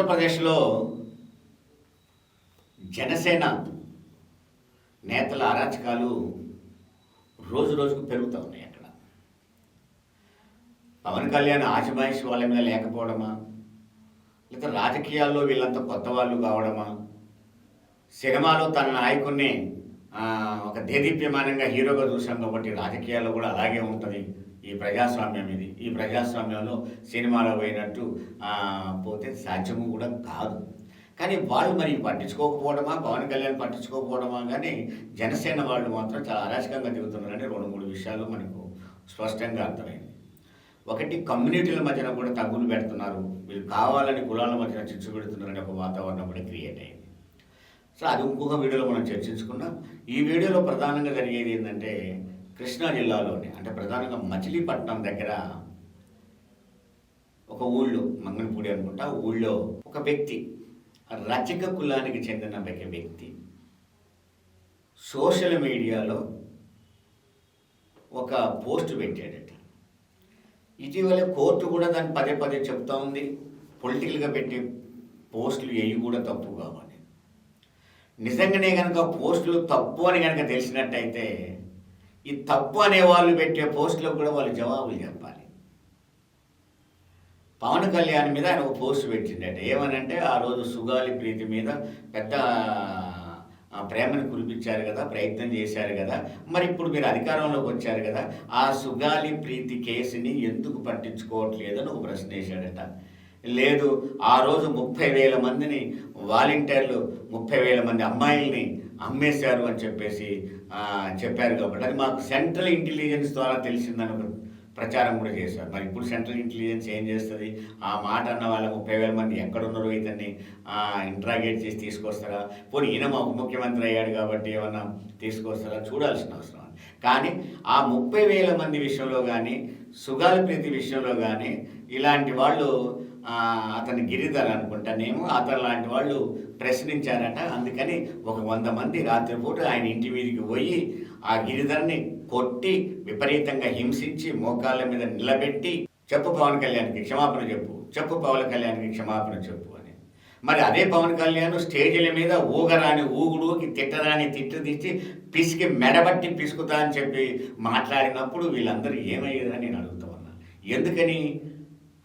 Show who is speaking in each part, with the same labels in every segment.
Speaker 1: ఆంధ్రప్రదేశ్లో జనసేన నేతల అరాచకాలు రోజు రోజుకు పెరుగుతూ ఉన్నాయి అక్కడ. పవన్ కళ్యాణ్ ఆశమాయిషి వాళ్ళ మీద లేకపోవడమా? లేదా రాజకీయాల్లో వీళ్ళంతా కొత్త వాళ్ళు కావడమా? సినిమాలో తన నాయకుడిని ఒక దేదీప్యమానంగా హీరోగా చూసాం కాబట్టి రాజకీయాల్లో కూడా అలాగే ఉంటుంది. ఈ ప్రజాస్వామ్యం ఇది. ఈ ప్రజాస్వామ్యంలో సినిమాలో పోయినట్టు పోతే సాధ్యము కూడా కాదు. కానీ వాళ్ళు మరి పట్టించుకోకపోవడమా? పవన్ కళ్యాణ్ పట్టించుకోకపోవడమా? కానీ జనసేన వాళ్ళు మాత్రం చాలా అరాచకంగా దిగుతున్నారని రెండు మూడు విషయాలు మనకు స్పష్టంగా అర్థమైంది. ఒకటి కమ్యూనిటీల మధ్యన కూడా తగ్గులు పెడుతున్నారు. వీళ్ళు కావాలని కులాల మధ్యన చిచ్చు పెడుతున్నారని ఒక వాతావరణం కూడా క్రియేట్ అయింది. సో అది ఇంకొక వీడియోలో మనం చర్చించుకున్నాం. ఈ వీడియోలో ప్రధానంగా జరిగేది ఏంటంటే కృష్ణా జిల్లాలోని అంటే ప్రధానంగా మచిలీపట్నం దగ్గర ఒక ఊళ్ళో మంగళపూడి అనుకుంటా ఊళ్ళో ఒక వ్యక్తి రచక కులానికి చెందిన ఒక వ్యక్తి సోషల్ మీడియాలో ఒక పోస్ట్ పెట్టాడట. ఇటీవల కోర్టు కూడా దాన్ని పదే పదే చెప్తా ఉంది. పొలిటికల్గా పెట్టే పోస్టులు ఏవి కూడా తప్పు కావాలి నిజంగానే కనుక పోస్టులు తప్పు అని కనుక తెలిసినట్టయితే ఈ తప్పు అనే వాళ్ళు పెట్టే పోస్టులకు కూడా వాళ్ళు జవాబులు చెప్పాలి. పవన్ కళ్యాణ్ మీద ఆయన ఒక పోస్ట్ పెట్టిండట. ఏమనంటే ఆ రోజు సుగాలి ప్రీతి మీద పెద్ద ప్రేమను కురిపించారు కదా ప్రయత్నం చేశారు కదా మరి ఇప్పుడు మీరు అధికారంలోకి వచ్చారు కదా ఆ సుగాలి ప్రీతి కేసుని ఎందుకు పట్టించుకోవట్లేదని ఒక ప్రశ్న వేశాడట. లేదు ఆ రోజు ముప్పై వేల మందిని వాలంటీర్లు ముప్పై వేల మంది అమ్మాయిల్ని అమ్మేశారు అని చెప్పేసి చెప్పారు కాబట్టి. అది మాకు సెంట్రల్ ఇంటెలిజెన్స్ ద్వారా తెలిసిందని ఒక ప్రచారం కూడా చేశారు. మరి ఇప్పుడు సెంట్రల్ ఇంటెలిజెన్స్ ఏం చేస్తుంది? ఆ మాట అన్న వాళ్ళ ముప్పై వేల మంది ఎక్కడున్నారో ఇతన్ని? ఇంట్రాగేట్ చేసి తీసుకొస్తారా? పోనీ ఈయన ఉప ముఖ్యమంత్రి అయ్యాడు కాబట్టి ఏమన్నా తీసుకొస్తారా? చూడాల్సిన అవసరం. కానీ ఆ ముప్పై వేల మంది విషయంలో కానీ సుగాల ప్రీతి విషయంలో కానీ ఇలాంటి వాళ్ళు అతని గిరిధర్ అనుకుంటానేమో అతను లాంటి వాళ్ళు ప్రశ్నించారట. అందుకని ఒక వంద మంది రాత్రిపూట ఆయన ఇంటి మీదకి పోయి ఆ గిరిధర్ని కొట్టి విపరీతంగా హింసించి మోకాళ్ళ మీద నిలబెట్టి చెప్పు పవన్ కళ్యాణ్కి క్షమాపణ చెప్పు చెప్పు పవన్ కళ్యాణ్కి క్షమాపణ చెప్పు మరి అదే పవన్ కళ్యాణ్ స్టేజీల మీద ఊగరాని ఊగుడుకి తిట్టరాని తిట్టు తీసి పిసికి మెడబట్టి పిసుకుతా అని చెప్పి మాట్లాడినప్పుడు వీళ్ళందరూ ఏమయ్యేదని నేను అడుగుతా ఉన్నా. ఎందుకని?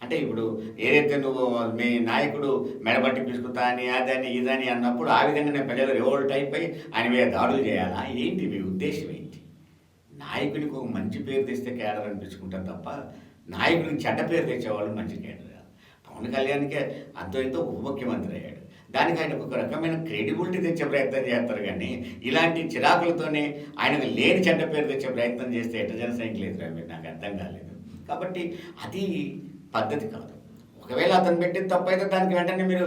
Speaker 1: అంటే ఇప్పుడు ఏదైతే నువ్వు మీ నాయకుడు మెడబట్టి పిసుకుతా అని అదని ఇదని అన్నప్పుడు ఆ విధంగానే ప్రజలు రివోల్ట్ అయిపోయి ఆయన మీద దాడులు చేయాలా? ఏంటి మీ ఉద్దేశం ఏంటి? నాయకునికి ఒక మంచి పేరు తెస్తే కేడర్ అనిపించుకుంటారు తప్ప నాయకుడికి చెడ్డ పేరు తెచ్చేవాళ్ళు మంచి కేడర్. పవన్ కళ్యాణ్కే అంతో ఇంతో ఉప ముఖ్యమంత్రి అయ్యాడు. దానికి ఆయనకు ఒక రకమైన క్రెడిబిలిటీ తెచ్చే ప్రయత్నం చేస్తారు కానీ ఇలాంటి చిరాకులతోనే ఆయనకు లేని చెడ్డ పేరు తెచ్చే ప్రయత్నం చేస్తే ఎట్ట జనసైనికులు లేదు మీరు? నాకు అర్థం కాలేదు. కాబట్టి అది పద్ధతి కాదు. ఒకవేళ అతను పెట్టిన తప్పైతే దానికి వెంటనే మీరు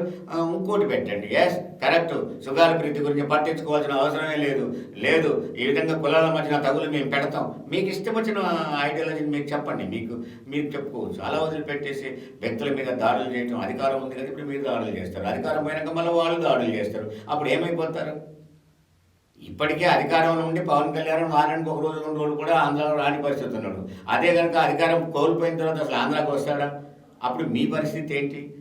Speaker 1: ఇంకోటి పెట్టండి. ఎస్ కరెక్ట్ సుగాల ప్రీతి గురించి పట్టించుకోవాల్సిన అవసరమే లేదు. లేదు ఈ విధంగా కులాల మధ్యన తగులు మేము పెడతాం. మీకు ఇష్టం వచ్చిన ఐడియాలజీని మీకు చెప్పండి. మీకు మీరు చెప్పుకోవచ్చు. అలా వదిలిపెట్టేసి వ్యక్తుల మీద దాడులు చేయడం అధికారం ఉంది కదా ఇప్పుడు మీరు దాడులు చేస్తారు. అధికారం పోయినాక మళ్ళీ వాళ్ళు దాడులు చేస్తారు. అప్పుడు ఏమైపోతారు? ఇప్పటికే అధికారంలో ఉండి పవన్ కళ్యాణ్ వారానికి ఒక రోజు రెండు రోజులు కూడా ఆంధ్రాలో రాని పరిస్థితి ఉన్నాడు అదే కనుక అధికారం కోల్పోయిన తర్వాత అసలు ఆంధ్రాకి వస్తాడా? అప్పుడు మీ పరిస్థితి ఏంటి?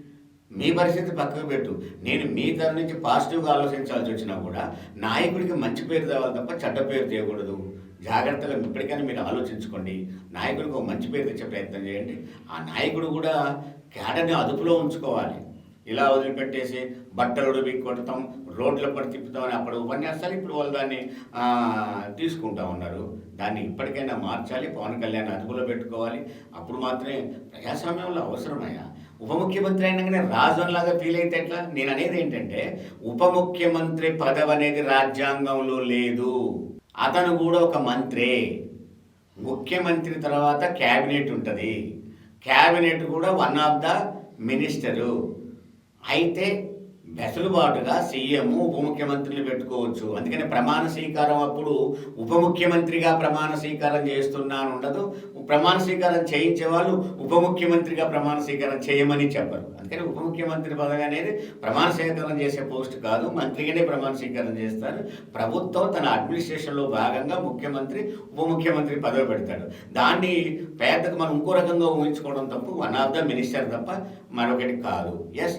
Speaker 1: మీ పరిస్థితి పక్కకు పెట్టు. నేను మీ తరఫు నుంచి పాజిటివ్గా ఆలోచించాల్సి వచ్చినా కూడా నాయకుడికి మంచి పేరు తేవాలి తప్ప చెడ్డ పేరు తీయకూడదు జాగ్రత్తగా ఇప్పటికైనా మీరు ఆలోచించుకోండి. నాయకుడికి ఒక మంచి పేరు తెచ్చే ప్రయత్నం చేయండి. ఆ నాయకుడు కూడా కేడర్ని అదుపులో ఉంచుకోవాలి. ఇలా వదిలిపెట్టేసి బట్టలు కొడతాం రోడ్ల పడి తిప్పుతామని అప్పుడు ఉపన్యాసాలు ఇప్పుడు వాళ్ళు దాన్ని తీసుకుంటా ఉన్నారు. దాన్ని ఇప్పటికైనా మార్చాలి పవన్ కళ్యాణ్ అదుపులో పెట్టుకోవాలి. అప్పుడు మాత్రమే ప్రజాస్వామ్యంలో అవసరమయ్యా ఉప ముఖ్యమంత్రి అయినాకనే రాజులాగా ఫీల్ అయితే ఎట్లా? నేను అనేది ఏంటంటే ఉప ముఖ్యమంత్రి పదవి అనేది రాజ్యాంగంలో లేదు. అతను కూడా ఒక మంత్రే. ముఖ్యమంత్రి తర్వాత క్యాబినెట్ ఉంటుంది. క్యాబినెట్ కూడా వన్ ఆఫ్ ద మినిస్టరు అయితే వెసులుబాటుగా సీఎం ఉప ముఖ్యమంత్రిని పెట్టుకోవచ్చు. అందుకని ప్రమాణ స్వీకారం అప్పుడు ఉప ముఖ్యమంత్రిగా ప్రమాణ స్వీకారం చేస్తున్నాను ఉండదు. ప్రమాణ స్వీకారం చేయించే వాళ్ళు ఉప ముఖ్యమంత్రిగా ప్రమాణ స్వీకారం చేయమని చెప్పరు. అందుకని ఉప ముఖ్యమంత్రి పదవి అనేది ప్రమాణ స్వీకారం చేసే పోస్ట్ కాదు. మంత్రిగానే ప్రమాణ స్వీకారం చేస్తారు. ప్రభుత్వం తన అడ్మినిస్ట్రేషన్లో భాగంగా ముఖ్యమంత్రి ఉప ముఖ్యమంత్రి పదవి పెడతాడు. దాన్ని పేదకు మనం ఇంకో రకంగా ఊహించుకోవడం తప్పు. వన్ ఆఫ్ ద మినిస్టర్ తప్ప మరొకటి కాదు. ఎస్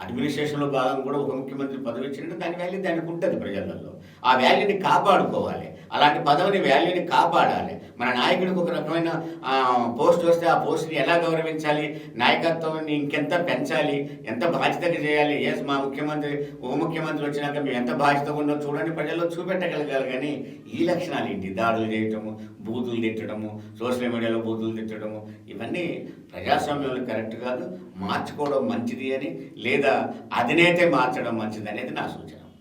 Speaker 1: అడ్మినిస్ట్రేషన్లో భాగం కూడా ఉప ముఖ్యమంత్రి పదవి ఇచ్చినట్టు దాని వాల్యూ దానికి ఉంటుంది ప్రజలలో. ఆ వాల్యూని కాపాడుకోవాలి. అలాంటి పదవిని వాల్యూని కాపాడాలి. మన నాయకుడికి ఒక రకమైన పోస్ట్ వస్తే ఆ పోస్ట్ని ఎలా గౌరవించాలి? నాయకత్వాన్ని ఇంకెంత పెంచాలి? ఎంత బాధ్యతగా చేయాలి? ఎస్ మా ముఖ్యమంత్రి ఉప ముఖ్యమంత్రి వచ్చినాక మేము ఎంత బాధ్యతగా ఉందో చూడండి. ప్రజల్లో చూపెట్టగలగాలి కానీ ఈ లక్షణాలు ఏంటి? దాడులు చేయటము బూతులు తిట్టడము సోషల్ మీడియాలో బూతులు తిట్టడము ఇవన్నీ ప్రజాస్వామ్యంలో కరెక్ట్ కాదు. మార్చుకోవడం మంచిది అని లేదా అధినేతే మార్చడం మంచిది అనేది నా సూచన.